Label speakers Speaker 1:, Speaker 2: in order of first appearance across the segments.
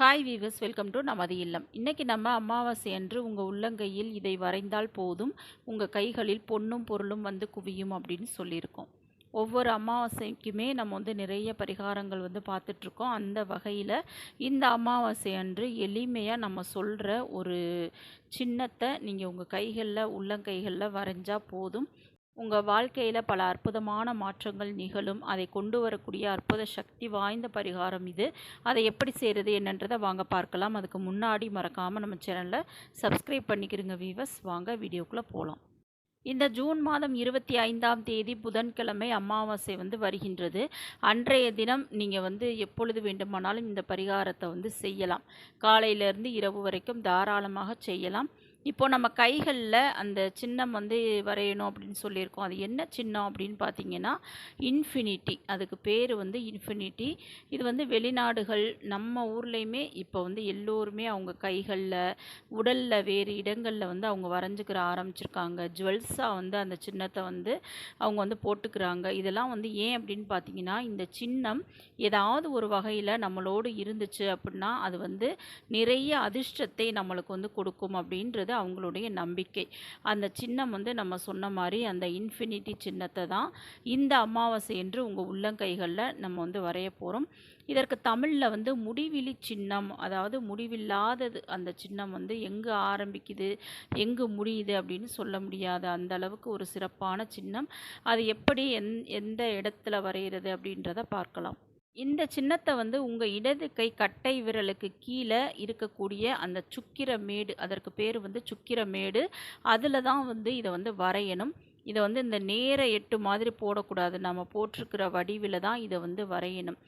Speaker 1: Hi viewers welcome to நமது இல்லம். இன்றைக்கி நம்ம அமாவாசை அன்று உங்கள் உள்ளங்கையில் இதை வரைந்தால் போதும் உங்கள் கைகளில் பொண்ணும் பொருளும் வந்து குவியும் அப்படின்னு சொல்லியிருக்கோம். ஒவ்வொரு அமாவாசைக்குமே நம்ம வந்து நிறைய பரிகாரங்கள் வந்து பார்த்துட்ருக்கோம். அந்த வகையில் இந்த அமாவாசை அன்று எளிமையாக நம்ம சொல்கிற ஒரு சின்னத்தை நீங்கள் உங்கள் கைகளில் உள்ளங்கைகளில் வரைஞ்சால் போதும். உங்கள் வாழ்க்கையில் பல அற்புதமான மாற்றங்கள் நிகழும். அதை கொண்டு வரக்கூடிய அற்புத சக்தி வாய்ந்த பரிகாரம் இது. அதை எப்படி செய்கிறது என்னன்றதை வாங்க பார்க்கலாம். அதுக்கு முன்னாடி மறக்காமல் நம்ம சேனலில் சப்ஸ்கிரைப் பண்ணிக்கிறீங்க வீவர்ஸ். வாங்க வீடியோக்குள்ளே போகலாம் இந்த ஜூன் மாதம் இருபத்தி ஐந்தாம் தேதி புதன்கிழமை அமாவாசை வந்து வருகின்றது. அன்றைய தினம் நீங்கள் வந்து எப்பொழுது வேண்டுமானாலும் இந்த பரிகாரத்தை வந்து செய்யலாம். காலையிலேருந்து இரவு வரைக்கும் தாராளமாக செய்யலாம். இப்போது நம்ம கைகளில் அந்த சின்னம் வந்து வரையணும் அப்படின்னு சொல்லியிருக்கோம். அது என்ன சின்னம் அப்படின்னு பார்த்தீங்கன்னா இன்ஃபினிட்டி அதுக்கு பேர் வந்து இன்ஃபினிட்டி இது வந்து வெளிநாடுகள் நம்ம ஊர்லேயுமே இப்போ வந்து எல்லோருமே அவங்க கைகளில் உடலில் வேறு இடங்களில் வந்து அவங்க வரைஞ்சிக்கிற ஆரம்பிச்சிருக்காங்க. ஜுவல்ஸாக வந்து அந்த சின்னத்தை வந்து அவங்க வந்து போட்டுக்கிறாங்க. இதெல்லாம் வந்து ஏன் அப்படின்னு பார்த்தீங்கன்னா இந்த சின்னம் ஏதாவது ஒரு வகையில் நம்மளோடு இருந்துச்சு அப்படின்னா அது வந்து நிறைய அதிர்ஷ்டத்தை நம்மளுக்கு வந்து கொடுக்கும் அப்படின்றது அவங்களுடைய நம்பிக்கை. அந்த சின்னம் வந்து நம்ம சொன்ன மாதிரி அந்த இன்ஃபினிட்டி சின்னத்தை தான் இந்த அமாவாசை என்று உங்கள் உள்ளங்கைகளில் நம்ம வந்து வரைய போகிறோம் இதற்கு தமிழில் வந்து முடிவிலி சின்னம் அதாவது முடிவில்லாதது அந்த சின்னம் வந்து எங்கே ஆரம்பிக்குது எங்கு முடியுது அப்படின்னு சொல்ல முடியாது அந்த அளவுக்கு ஒரு சிறப்பான சின்னம். அது எப்படி எந் எந்த இடத்துல வரைகிறது அப்படின்றத பார்க்கலாம். இந்த சின்னத்தை வந்து உங்கள் இடது கை கட்டை விரலுக்கு கீழே இருக்கக்கூடிய அந்த சுக்கிர மேடு அதற்கு பேர் வந்து சுக்கிர மேடு அதில் தான் வந்து இதை வந்து வரையணும். இதை வந்து இந்த நேர எட்டு மாதிரி போடக்கூடாது. நம்ம போட்டிருக்கிற வடிவில் தான் இதை வந்து வரையணும்.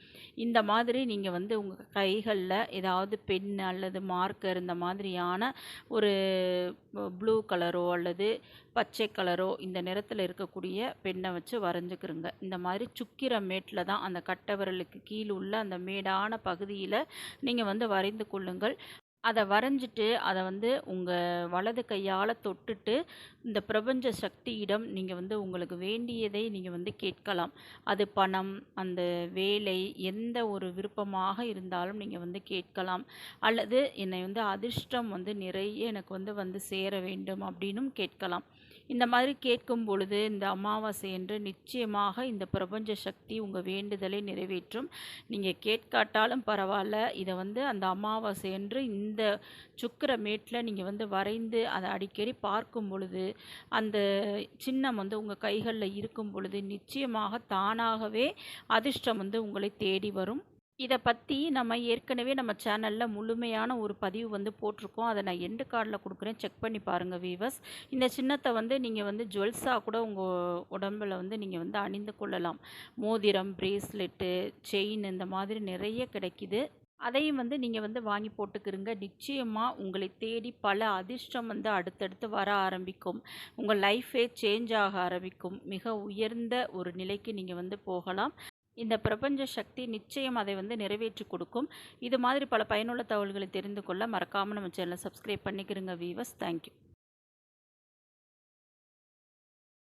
Speaker 1: இந்த மாதிரி நீங்கள் வந்து உங்கள் கைகளில் ஏதாவது பென் அல்லது மார்க்கர் இந்த மாதிரியான ஒரு ப்ளூ கலரோ அல்லது பச்சை கலரோ இந்த நிறத்தில் இருக்கக்கூடிய பெண்ணை வச்சு வரைஞ்சிக்கிறோங்க இந்த மாதிரி சுக்கிர மேட்டில் தான் அந்த கட்டவிரலுக்கு கீழ் உள்ள அந்த மேடான பகுதியில் நீங்கள் வந்து வரைந்து கொள்ளுங்கள். அதை வரைஞ்சிட்டு அதை வந்து உங்கள் வலது கையால் தொட்டுட்டு இந்த பிரபஞ்ச சக்தியிடம் நீங்கள் வந்து உங்களுக்கு வேண்டியதை நீங்கள் வந்து கேட்கலாம். அது பணம் அந்த வேலை எந்த ஒரு விருப்பமாக இருந்தாலும் நீங்கள் வந்து கேட்கலாம். அல்லது என்னை வந்து அதிர்ஷ்டம் வந்து நிறைய எனக்கு வந்து வந்து சேர வேண்டும் அப்படின்னும் கேட்கலாம். இந்த மாதிரி கேட்கும் பொழுது இந்த அமாவாசை என்று நிச்சயமாக இந்த பிரபஞ்ச சக்தி உங்கள் வேண்டுதலை நிறைவேற்றும். நீங்கள் கேட்காட்டாலும் பரவாயில்ல இதை வந்து அந்த அமாவாசை என்று இந்த சுக்கர மேட்டில் நீங்கள் வந்து வரைந்து அதை அடிக்கடி பார்க்கும் பொழுது அந்த சின்னம் வந்து உங்கள் கைகளில் இருக்கும் பொழுது நிச்சயமாக தானாகவே அதிர்ஷ்டம் வந்து உங்களை தேடி வரும். இதை பற்றி நம்ம ஏற்கனவே நம்ம சேனலில் முழுமையான ஒரு பதிவு வந்து போட்டிருக்கோம். அதை நான் எண்டு கார்டில் கொடுக்குறேன். செக் பண்ணி பாருங்கள் வீவர்ஸ் இந்த சின்னத்தை வந்து நீங்கள் வந்து ஜுவல்ஸாக கூட உங்கள் உடம்பில் வந்து நீங்கள் வந்து அணிந்து கொள்ளலாம். மோதிரம் பிரேஸ்லெட்டு செயின் இந்த மாதிரி நிறைய கிடைக்கிது. அதையும் வந்து நீங்கள் வந்து வாங்கி போட்டுக்கிறங்க நிச்சயமாக உங்களை தேடி பல அதிர்ஷ்டம் வந்து அடுத்தடுத்து வர ஆரம்பிக்கும். உங்கள் லைஃபே சேஞ்ச் ஆக ஆரம்பிக்கும். மிக உயர்ந்த ஒரு நிலைக்கு நீங்கள் வந்து போகலாம். இந்த பிரபஞ்ச சக்தி நிச்சயம் அதை வந்து நிறைவேற்றி கொடுக்கும். இது மாதிரி பல பயனுள்ள தகவல்களை தெரிந்து கொள்ள மறக்காமல் நம்ம சேனலை சப்ஸ்கிரைப் பண்ணிக்கிறோங்க வீவர்ஸ் தேங்க்யூ